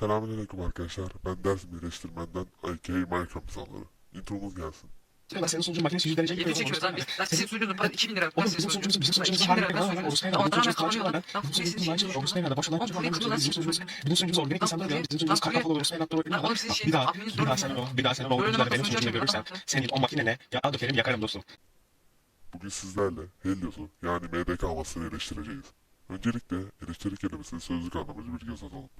Selamünaleyküm arkadaşlar. Ben Dersim Eleştirmen'den IK Minecraft insanları. Intromuz gelsin. Ben senin sunucun makinesi 100 derece Yedi çekiyoruz abi. Lan sizin sunucunuz para 2000 lira. Oğlum bizim sunucumuz bizim sunucumuz harika lan lan Orası bizim sunucumuz Kıvanç Yalan ben bizim sunucumuz Orası Kaynar boş olan bizim sunucumuz bizim sunucumuz organik insanlar diyor bizim sunucumuz kaka falan Orası Kaynar doğru Lan bir daha bir daha sen o bir daha sen o oyuncuları benim sunucumda görürsem senin o makinene yağ dökerim yakarım dostum. Bugün sizlerle Helios'u yani MDK havasını eleştireceğiz. Öncelikle eleştiri kelimesinin sözlük anlamını bir göz atalım.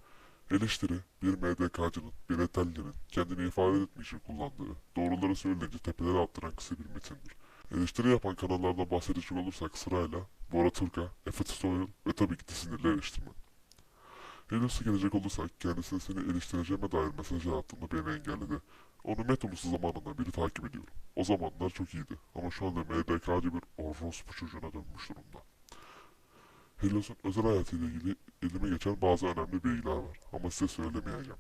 Eleştiri, bir MDK'cının, bir etellerin kendini ifade etmek için kullandığı, doğruları söyleyince tepelere attıran kısa bir metindir. Eleştiri yapan kanallardan bahsedecek olursak sırayla Bora Turka, Efe Tutorial ve tabii ki de sinirli eleştirmen. Helios'a gelecek olursak kendisine seni eleştireceğime dair mesajlar attığında beni engelledi. Onu Metolusu zamanında biri takip ediyorum. O zamanlar çok iyiydi ama şu anda MDK'cı bir orospu çocuğuna dönmüş durumda. Helios'un özel hayatıyla ilgili elime geçen bazı önemli bilgiler var ama size söylemeyeceğim.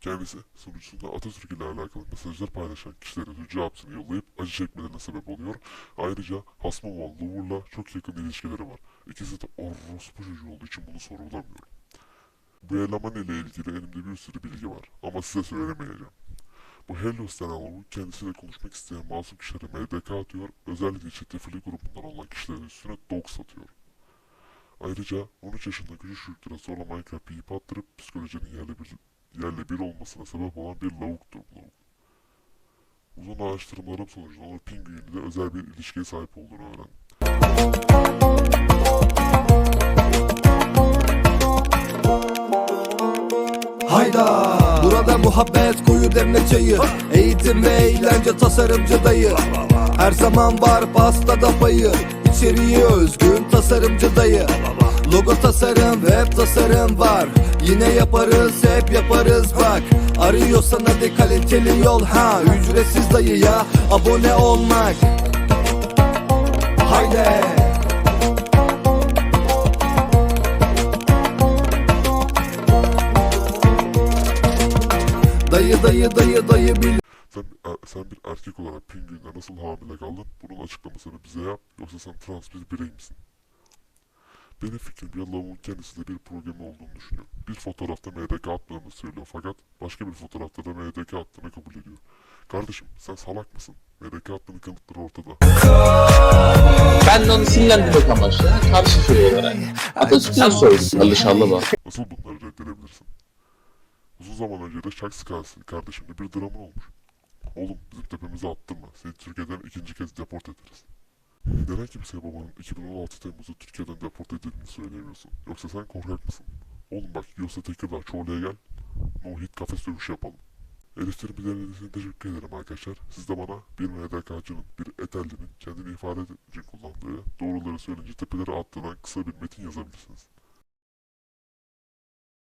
Kendisi sunucusunda Atatürk ile alakalı mesajlar paylaşan kişilere hücre hapsini yollayıp acı çekmelerine sebep oluyor. Ayrıca Hasmamol Louvre'la çok yakın ilişkileri var. İkisi de orospu çocuğu olduğu için bunu sorgulamıyorum. Bu eleman ile ilgili elimde bir sürü bilgi var ama size söylemeyeceğim. Bu Helios denen lavuk kendisiyle konuşmak isteyen masum kişilere MDK atıyor, özellikle çetrefilli grubundan olan kişilerin üstüne dog satıyor. Ayrıca 13 yaşında küçük çocuklara zorla Minecraft yiyip attırıp psikolojinin yerle bir, yerle bir olmasına sebep olan bir lavuktur bu lavuk. Uzun araştırmalarım sonucunda onun Pinguin ile özel bir ilişkiye sahip olduğunu öğrendim. Hayda Burada muhabbet koyu demle çayı Eğitim ve eğlence tasarımcı dayı Her zaman var pastada payı İçeriği özgün tasarımcı dayı. Logo tasarım web tasarım var. Yine yaparız hep yaparız bak. Arıyorsan hadi kaliteli yol ha. Ücretsiz dayı ya abone olmak. Haydi. Dayı dayı dayı dayı bil Sen, bir er- sen bir erkek olarak Pinguin'le nasıl hamile kaldın? Bunun açıklamasını bize yap yoksa sen trans bir birey misin? Benim fikrim bir lavuğun kendisinde bir problemi olduğunu düşünüyorum. Bir fotoğrafta MDK attığını söylüyor fakat başka bir fotoğrafta da MDK attığını kabul ediyor. Kardeşim sen salak mısın? MDK attığının kanıtları ortada. Ben de onu sinirlendirmek amaçlı karşı söylüyor olarak. Atatürk'ten sordum. Yanlış anlama. Nasıl bunları reddedebilirsin? Uzun zaman önce de Şaks kardeşimle bir dramın olmuş. Oğlum bizim tepemize attırma. Seni Türkiye'den ikinci kez deport ederiz. Neden kimseye babanın 2016 Temmuz'da Türkiye'den deport edildiğini söyleyemiyorsun? Yoksa sen korkak mısın? Oğlum bak yiyorsa Tekirdağ Çorlu'ya gel. No hit kafes dövüşü yapalım. Eleştirimi dinlediğiniz için teşekkür ederim arkadaşlar. Siz de bana bir MDK'cının, bir etellinin kendini ifade için kullandığı, doğruları söyleyince tepelere attığından kısa bir metin yazabilirsiniz.